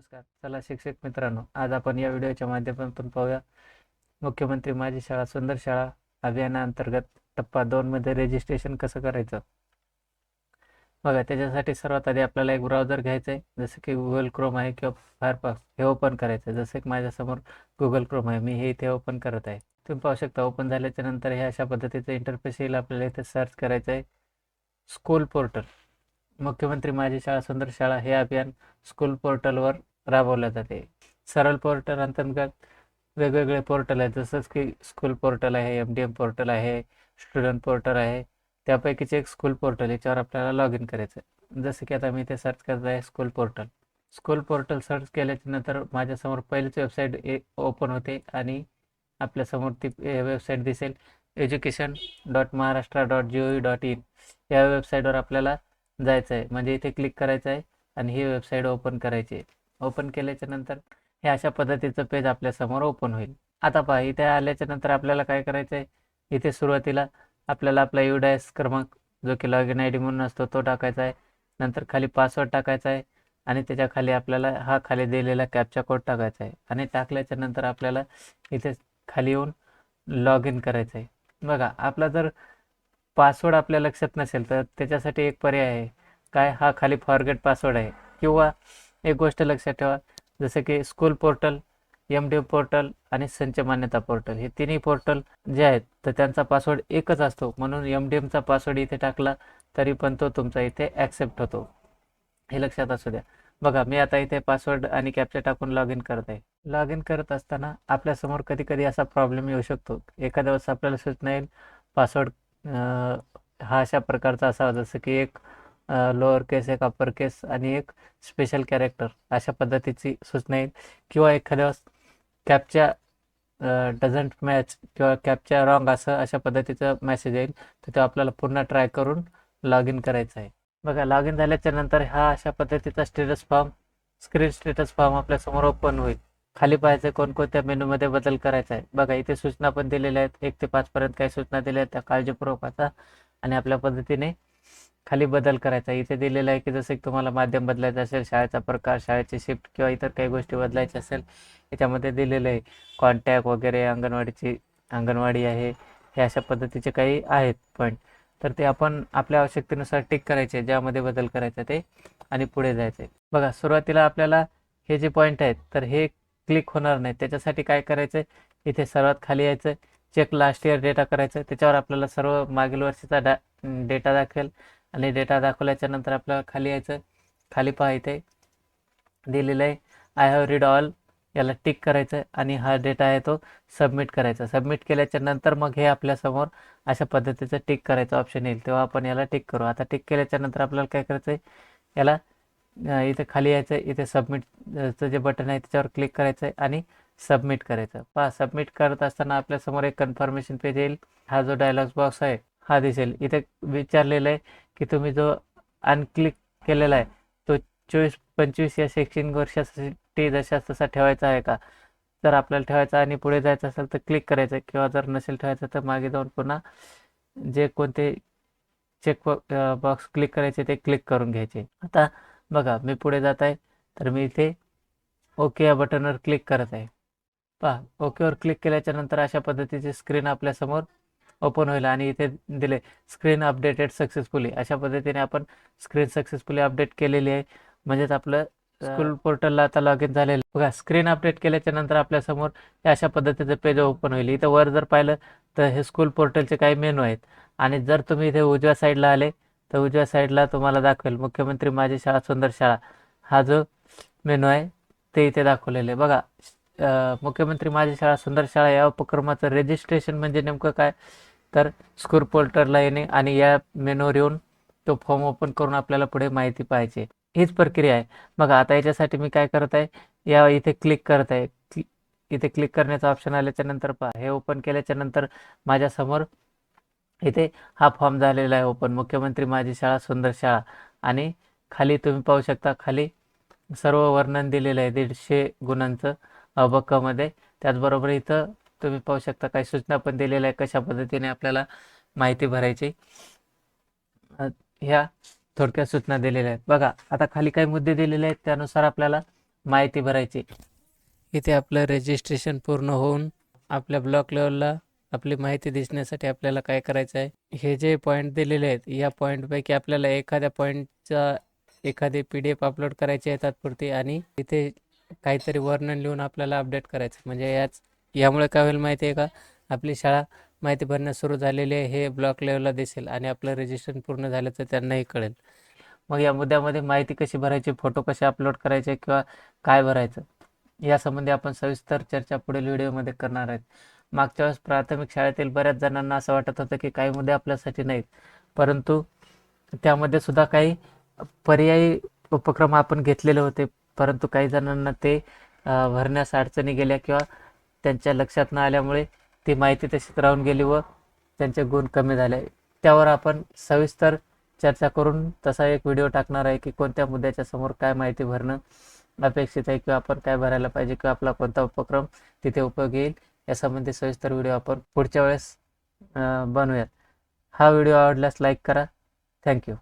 नमस्कार. चला शिक्षक मित्रांनो आज आपण या व्हिडिओच्या माध्यमातून पाहूया. मुख्यमंत्री माझी शाळा सुंदर शाळा अभियानाअंतर्गत टप्पा दोनमध्ये रेजिस्ट्रेशन कसं करायचं? बघा त्याच्यासाठी सर्वात आधी आपल्याला एक ब्राउझर घ्यायचं आहे जसं की गुगल क्रोम आहे किंवा फायरफॉक्स हे ओपन करायचं आहे जसं की माझ्यासमोर गुगल क्रोम आहे मी हे इथे ओपन करत आहे. तुम्ही पाहू शकता ओपन झाल्याच्यानंतर हे अशा पद्धतीचं इंटरफेस येईल. आपल्याला इथे सर्च करायचं आहे स्कूल पोर्टल मुख्यमंत्री माझी शाळा सुंदर शाळा हे अभियान स्कूल पोर्टलवर राबवल्या जाते. सरळ पोर्टल अंतर्गत वेगवेगळे पोर्टल आहेत जसंच की स्कूल पोर्टल आहे एम डी एम पोर्टल आहे स्टुडंट पोर्टल आहे. त्यापैकीच एक स्कूल पोर्टल याच्यावर आपल्याला लॉग इन करायचं आहे जसं की आता मी इथे सर्च करत आहे school portal. School portal search केल्याच्यानंतर माझ्यासमोर पहिलीच वेबसाईट ए ओपन होते आणि आपल्यासमोर ती वेबसाईट दिसेल. Education dot Maharashtra dot G O V dot in या वेबसाईटवर आपल्याला जायचं आहे म्हणजे इथे क्लिक करायचं आहे आणि ही वेबसाईट ओपन करायची आहे. ओपन केल्याच्यानंतर हे अशा पद्धतीचं पेज आपल्यासमोर ओपन होईल. आता पहा इथे आल्याच्यानंतर आपल्याला काय करायचं आहे इथे सुरुवातीला आपल्याला आपला यू डायस क्रमांक जो की लॉग इन आय डी म्हणून असतो तो टाकायचा आहे. नंतर खाली पासवर्ड टाकायचा आहे आणि त्याच्याखाली आपल्याला हा खाली दिलेला कॅपचा कोड टाकायचा आहे. आणि टाकल्याच्या नंतर आपल्याला इथे खाली येऊन लॉग इन करायचं आहे. बघा आपला जर पासवर्ड आपल्या लक्षात नसेल तर त्याच्यासाठी एक पर्याय आहे. काय? हा खाली फॉरगेट पासवर्ड आहे. किंवा एक गोष्ट लक्षात ठेवा जसं की school portal M D portal आणि संच मान्यता पोर्टल हे तिन्ही पोर्टल जे आहेत तर त्यांचा पासवर्ड एकच असतो. म्हणून एम डी एमचा पासवर्ड इथे टाकला तरी पण तो तुमचा इथे ॲक्सेप्ट होतो. हे लक्षात असू द्या. बघा मी आता इथे पासवर्ड आणि कॅप्चा टाकून लॉग इन करत आहे. लॉग इन करत असताना आपल्यासमोर कधी कधी असा प्रॉब्लेम येऊ शकतो. एखाद्या वेळेस आपल्याला सूचना येईल पासवर्ड हा अशा प्रकारचा असावा. जसं की एक लोअर केस एक अप्पर केस आणि एक स्पेशल कॅरेक्टर अशा पद्धतीची सूचना येईल. किंवा एखाद्या वेळेस कॅपच्या डझंट मॅच किंवा कॅपच्या रॉंग असं अशा पद्धतीचं मेसेज येईल. तर ते आपल्याला पुन्हा ट्राय करून लॉग इन करायचं आहे. बघा लॉग इन झाल्याच्यानंतर हा अशा पद्धतीचा status form screen status form आपल्यासमोर ओपन होईल. खाली पाहायचं कोणकोणत्या मेनूमध्ये बदल करायचा आहे. बघा इथे सूचना पण दिलेल्या आहेत. एक ते पाचपर्यंत काही सूचना दिल्या आहेत. त्या काळजीपूर्वक वाचा आणि आपल्या पद्धतीने खाली बदल करायचा. इथे दिलेलं आहे की जसं की तुम्हाला माध्यम बदलायचं असेल शाळेचा प्रकार शाळेची शिफ्ट किंवा इतर काही गोष्टी बदलायच्या असेल याच्यामध्ये दिलेलं आहे. कॉन्टॅक्ट वगैरे अंगणवाडीची अंगणवाडी आहे हे अशा पद्धतीचे काही आहेत पॉईंट तर ते आपण आपल्या आवश्यकतेनुसार टिक करायचे ज्यामध्ये बदल करायचा ते आणि पुढे जायचे. बघा सुरुवातीला आपल्याला हे जे पॉईंट आहेत तर हे क्लिक होणार नाही. त्याच्यासाठी काय करायचं? इथे सर्वात खाली यायचं. चेक लास्ट इयर डेटा करायचं. त्याच्यावर आपल्याला सर्व मागील वर्षीचा डा डेटा दाखवेल. आणि डेटा दाखवल्याच्या नंतर आपल्याला खाली यायचं. खाली पहा इथे. दिलेलं आहे. आय हॅव रीड ऑल याला टिक करायचं आणि हा डेटा आहे तो सबमिट करायचा. सबमिट केल्याच्यानंतर मग हे आपल्यासमोर अशा पद्धतीचं टिक करायचं ऑप्शन येईल. तेव्हा आपण याला टिक करू. आता टिक केल्याच्यानंतर आपल्याला काय करायचं आहे याला इथे खाली यायचं इथे सबमिटचं जे बटन आहे त्याच्यावर क्लिक करायचं आहे आणि सबमिट करायचं. पहा सबमिट करत असताना आपल्यासमोर एक कन्फर्मेशन पेज येईल. हा जो डायलॉग बॉक्स आहे हा दिसेल. इथे विचारलेलं आहे की तुम्ही जो अनक्लिक केलेला आहे तो चोवीस पंचवीस या शैक्षणिक वर्षासाठी जशा तसा ठेवायचा आहे का? जर आपल्याला ठेवायचा आणि पुढे जायचं असेल तर क्लिक करायचं किंवा जर नसेल ठेवायचं तर मागे जाऊन पुन्हा जे कोणते चेक बॉक्स क्लिक करायचे ते क्लिक करून घ्यायचे. आता बघा मी पुढे जात आहे तर मी इथे ओके या बटनवर क्लिक करत आहे. पहा ओकेवर क्लिक केल्याच्यानंतर अशा पद्धतीची स्क्रीन आपल्यासमोर ओपन होईल आणि इथे दिले स्क्रीन अपडेटेड सक्सेसफुली अशा पद्धतीने आपण स्क्रीन सक्सेसफुली अपडेट केलेली आहे. म्हणजेच आपलं स्कूल पोर्टलला आता लॉग इन झालेलं बघा स्क्रीन अपडेट केल्याच्यानंतर आपल्यासमोर अशा पद्धतीचं पेज ओपन होईल. इथं वर जर पाहिलं तर हे स्कूल पोर्टलचे काही मेनू आहेत. आणि जर तुम्ही इथे उजव्या साईडला आले तर उजव्या साईडला तुम्हाला दाखवेल मुख्यमंत्री माझी शाळा सुंदर शाळा. हा जो मेनू आहे ते इथे दाखवलेलं आहे. बघा मुख्यमंत्री माझी शाळा सुंदर शाळा या उपक्रमाचं रेजिस्ट्रेशन म्हणजे नेमकं काय? तर स्कूल पोर्टरला येणे आणि या मेनूवर येऊन तो फॉर्म ओपन करून आपल्याला पुढे माहिती पाहिजे. हीच प्रक्रिया आहे. मग आता याच्यासाठी मी काय करत आहे? या इथे क्लिक करत आहे. इथे क्लिक करण्याचा ऑप्शन आल्याच्यानंतर पहा. हे ओपन केल्याच्यानंतर माझ्यासमोर इथे हा फॉर्म झालेला आहे ओपन. मुख्यमंत्री माझी शाळा सुंदर शाळा. आणि खाली तुम्ही पाहू शकता खाली सर्व वर्णन दिलेलं आहे. दीडशे गुणांचं अबक्कामध्ये त्याचबरोबर इथं तुम्ही पाहू शकता काही सूचना पण दिलेल्या आहे कशा पद्धतीने आपल्याला माहिती भरायची. ह्या थोडक्यात सूचना दिलेल्या आहेत. बघा आता खाली काही मुद्दे दिलेले आहेत त्यानुसार आपल्याला माहिती भरायची. इथे आपलं रजिस्ट्रेशन पूर्ण होऊन आपल्या ब्लॉक लेवलला आपली माहिती दिसण्यासाठी आपल्याला काय करायचं आहे? हे जे पॉईंट दिलेले आहेत या पॉईंटपैकी आपल्याला एखाद्या पॉईंटचा एखादी पी डी एफ अपलोड करायची आहे तात्पुरती आणि इथे काहीतरी वर्णन लिहून आपल्याला अपडेट करायचं म्हणजे याच यामुळे काय होईल माहिती आहे का? आपली शाळा माहिती भरण्यास सुरू झालेली आहे. हे ब्लॉक लेवलला दिसेल आणि आपलं रजिस्ट्रेशन पूर्ण झाल्याचं त्यांनाही कळेल. मग या मुद्द्यामध्ये माहिती कशी भरायची फोटो कसे अपलोड करायचे किंवा काय भरायचं यासंबंधी आपण सविस्तर चर्चा पुढील व्हिडिओमध्ये करणार आहेत. मागच्या वेळेस प्राथमिक शाळेतील बऱ्याच जणांना असं वाटत होतं की काही मुद्दे आपल्यासाठी नाहीत. परंतु त्यामध्ये सुद्धा काही पर्यायी उपक्रम आपण घेतलेले होते. परंतु काही जणांना ते भरण्यास अडचणी गेल्या किंवा त्यांच्या लक्षात न आल्यामुळे ती माहिती तशीच राहून गेली व त्यांचे गुण कमी झाले. त्यावर आपण सविस्तर चर्चा करून तसा एक व्हिडिओ टाकणार आहे की कोणत्या मुद्द्याच्या समोर काय माहिती भरणं अपेक्षित आहे किंवा आपण काय भरायला पाहिजे किंवा आपला कोणता उपक्रम तिथे उपयोग येईल यासंबंधी सविस्तर व्हिडिओ आपण पुढच्या वेळेस बनवूयात. हा व्हिडिओ आवडल्यास लाईक करा. थँक्यू.